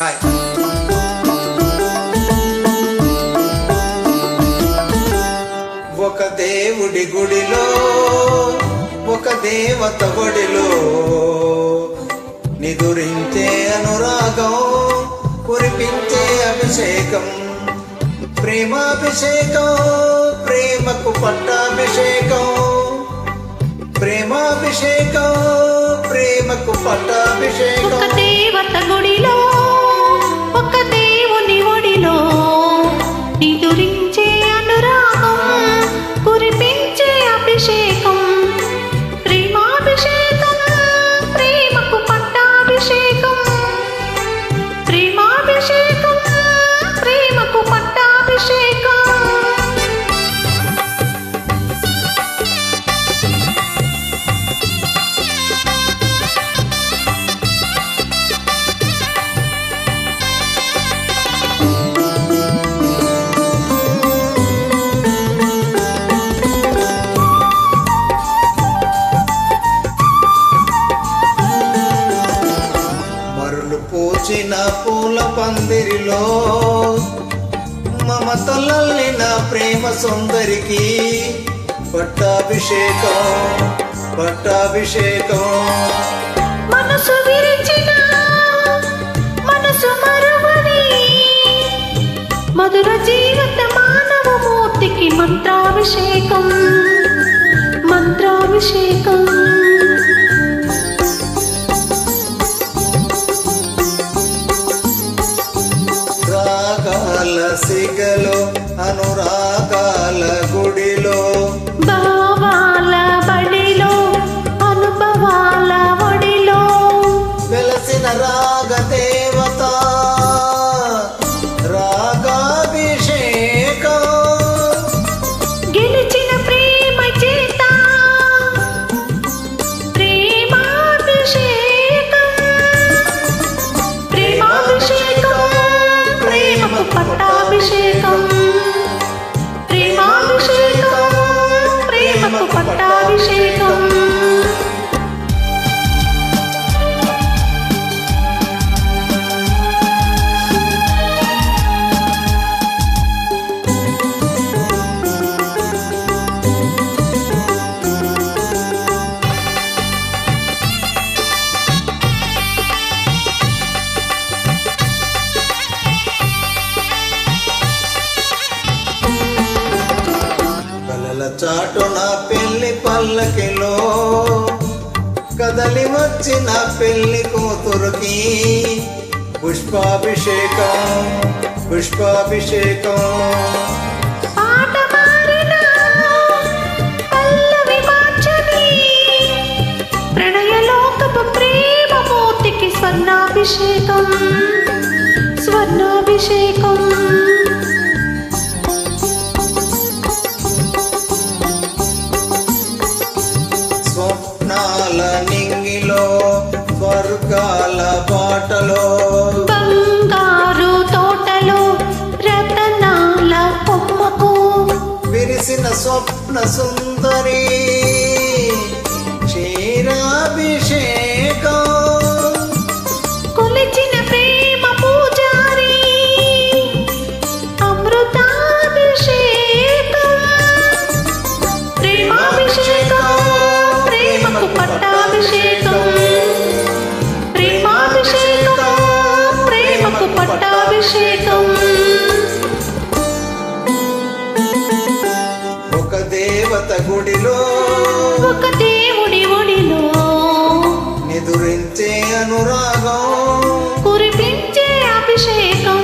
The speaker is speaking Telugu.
హాయ్ ఒక దేవుడి గుడిలో ఒక దేవత గుడిలో నిదురించే అనురాగం కురిపించే అభిషేకం. ప్రేమాభిషేకం ప్రేమకు పట్టాభిషేకం. ప్రేమాభిషేకం ప్రేమకు ఒక పట్టాభిషేకం దేవత గుడిలో నిదురించే పందిరిలో నా ప్రేమ సుందరికి పట్టాభిషేకం పట్టాభిషేకం. మనసు విరిచిన మనసు మరువని మధుర జీవిత రాగాల సిగలో అనురాగాల గుడిలో చాటున పెళ్ళి పల్లకిలో కదలి వచ్చిన పెళ్ళి కూతురుకి పుష్పాభిషేకం పుష్పాభిషేకం. ప్రేమ స్వర్ణాభిషేకం స్వర్ణాభిషేకం. విరిసిన స్వప్న గుడిలో ఒక దేవుడి ఒడిలో నిదురించే అనురాగం కురిపించే అభిషేకం.